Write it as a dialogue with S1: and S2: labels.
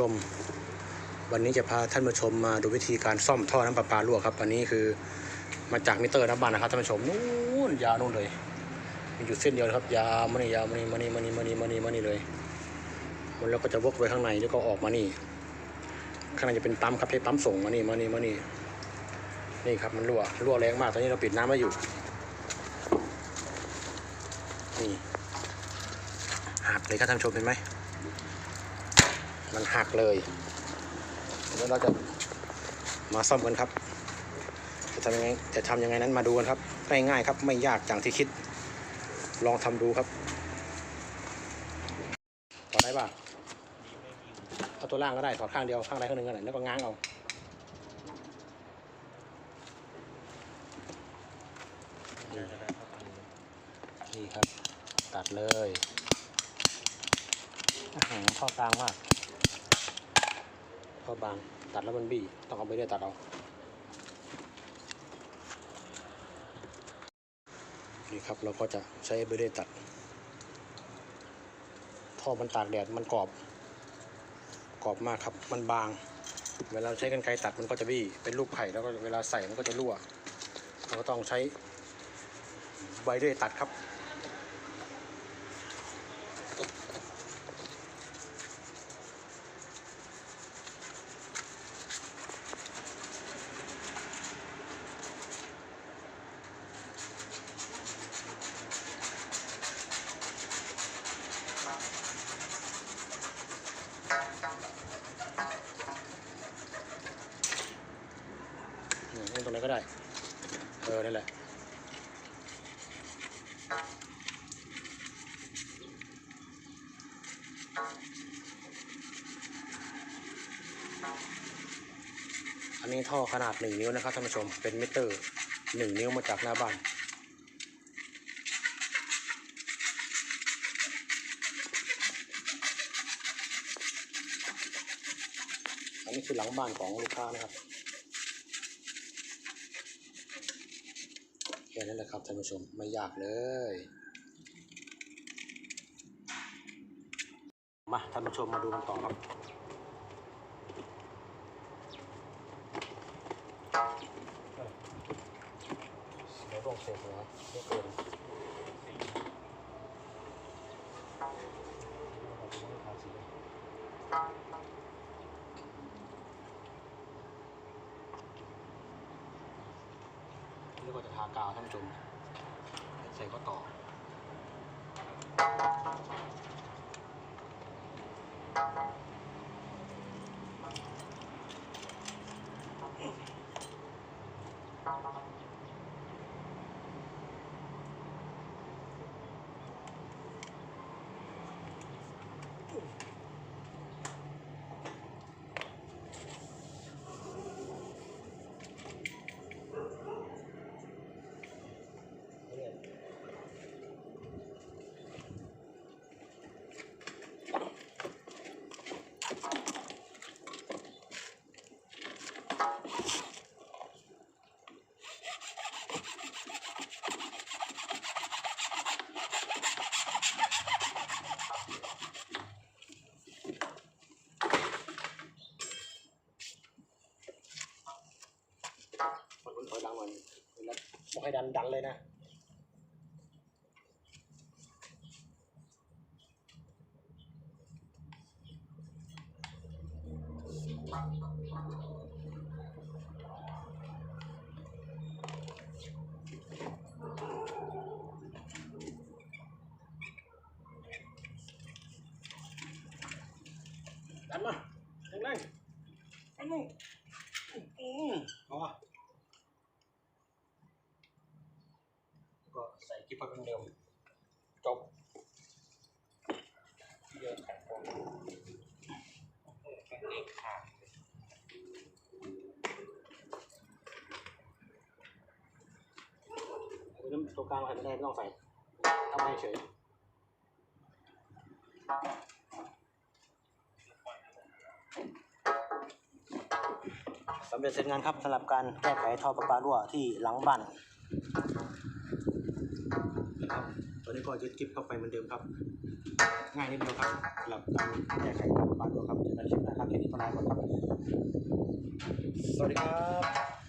S1: ชม วันนี้จะพาท่านผู้ชมมาดูวิธีการซ่อมท่อน้ำประปารั่วครับ อันนี้คือมาจากมิเตอร์น้ำบ้านนะครับท่านผู้ชมนู่นยาวนู่นเลย มีอยู่เส้นเดียวครับ ยาวมานี่ยาวมานี่มานี่มานี่มานี่มานี่มานี่เลยมันแล้วก็จะวกไปข้างในแล้วก็ออกมานี่ ข้างในจะเป็นปั๊มครับใช้ปั๊มส่งมานี่มานี่มานี่นี่ครับมันรั่วรั่วแรงมากตอนนี้เราปิดน้ำไว้อยู่นี่หักเลยครับท่านผู้ชมเห็นไหม มันหักเลยแล้วเราจะมาซ่อมกันครับ จะทำยังไงจะทำยังไงนั้นมาดูกันครับง่ายๆครับไม่ยากอย่างที่คิด ลองทำดูครับถอดได้ป่ะเอาตัวล่างก็ได้ถอดข้างเดียวข้างใดข้างหนึ่งก็ได้แล้วก็ง้างเอานี่ครับ ตัดเลยหารท่อกลางมาก ท่อบางตัดแล้วมันบี้ต้องเอาไปเรื่อยตัดเอานี่ครับเราก็จะใช้เบรเดตัดท่อมันตากแดดมันกรอบ กรอบมากครับมันบาง เวลาใช้กันไกรตัดมันก็จะบี้เป็นลูกไข่แล้วก็เวลาใส่มันก็จะรั่วเราก็ต้องใช้ใบเดตัดครับ อืม เล่นตรงไหนก็ได้ เออ นั่นแหละอันนี้ท่อขนาดหนึ่งนิ้วนะครับท่านผู้ชม เป็นมิเตอร์หนึ่งนิ้วมาจากหน้าบ้าน อันนี้คือหลังบ้านของลูกค้านะครับ แค่นั้นแหละครับท่านผู้ชมไม่ยากเลยมาท่านผู้ชมมาดูกันต่อครับเดี๋ยวต้องเสร็จหัวเยอะเกินนี่ก็จะทากาวท่านผู้ชม ใส่ก็ต่อ Thank you. แล้วบอกให้ดันดันเลยนะ ดันมาแรงๆดันมาอืมเอาวะ ก็ใส่กิ๊บเหมือนเดิมจบเยอะแข็งกว่าแข็งเองขาดน้ำตัวกลางใส่ไม่ได้ไม่ต้องใส่ทำให้เฉยสำเร็จเสร็จงานครับสำหรับการแก้ไขท่อประปารั่วที่หลังบ้าน ครับตอนนี้ก็ยึดคลิปเข้าไปเหมือนเดิมครับ ง่ายนิดเดียวครับสำหรับการแก้ไขปัญหาตัวครับเจอกันคลิปหนะครับคลิปมะนาวก่อนครับ สวัสดีครับ